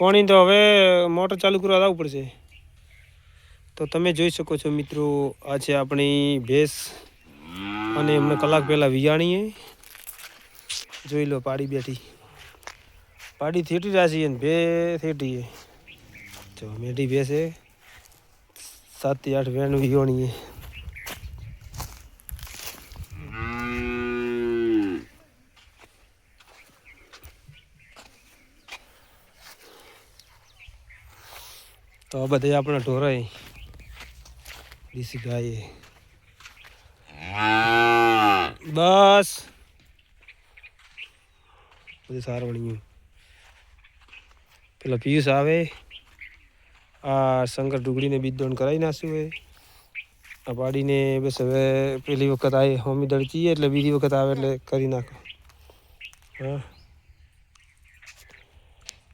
પાણી તો હવે મોટર ચાલુ કરવા આવવું પડશે. તો તમે જોઈ શકો છો મિત્રો, આ છે આપણી ભેંસ અને એમને કલાક પહેલાં વિયાણીએ. જોઈ લો પાડી બેઠી. પાડી થેટી રાશી ને ભે થેટીએ. જો મેઢી ભેંસે સાતથી આઠ વેણ વિયાણીએ. તો આ બધે આપણા ઢોરાય. દેશી ગાય. બસ. બધું સારું વણ્યું પેલો પિયુષ આવે. આ શંકર ડુંગળીને બીજ દોણ કરાવી નાખ્યું હોય. આ પાડીને બસ હવે પેલી વખત આવે હોમી દળચીએ એટલે બીજી વખત આવે એટલે કરી નાખો. હા.